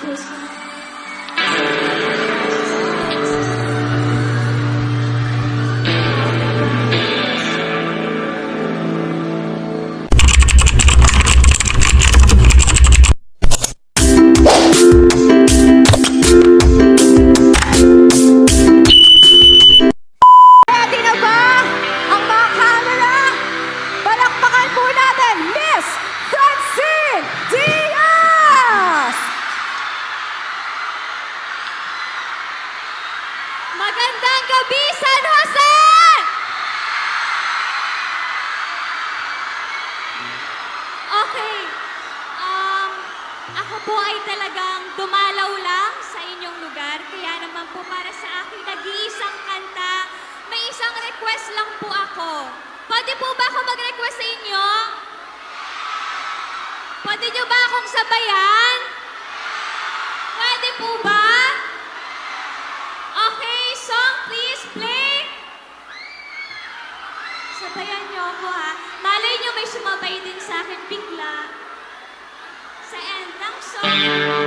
谢谢。Magandang gabi, San Jose! Okay. Um, ako po ay talagang dumalaw lang sa inyong lugar. Kaya naman po para sa aking nag-iisang kanta, may isang request lang po ako. Pwede po ba ako mag-request sa inyo? Pwede nyo ba akong sabayan? Pwede po ba? Okay, song please play. Sabayan niyo ako ha. Malay niyo may sumabay din sa akin bigla. Sa end ng song.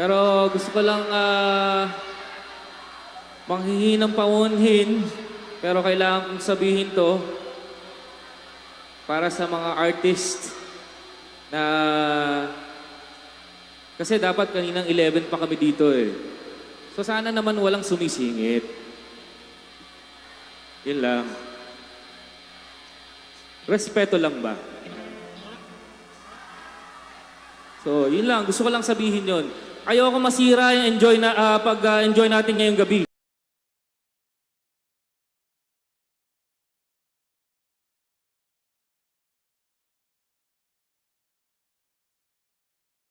Pero gusto ko lang ah manghihingi ng paunhin. Pero kailangan kong sabihin to para sa mga artist na kasi dapat kaninang 11 pa kami dito eh. So sana naman walang sumisingit. Yun lang. Respeto lang ba? So, yun lang. Gusto ko lang sabihin yun. Ayoko masira yung enjoy na, ah, pag ah, natin ngayong gabi.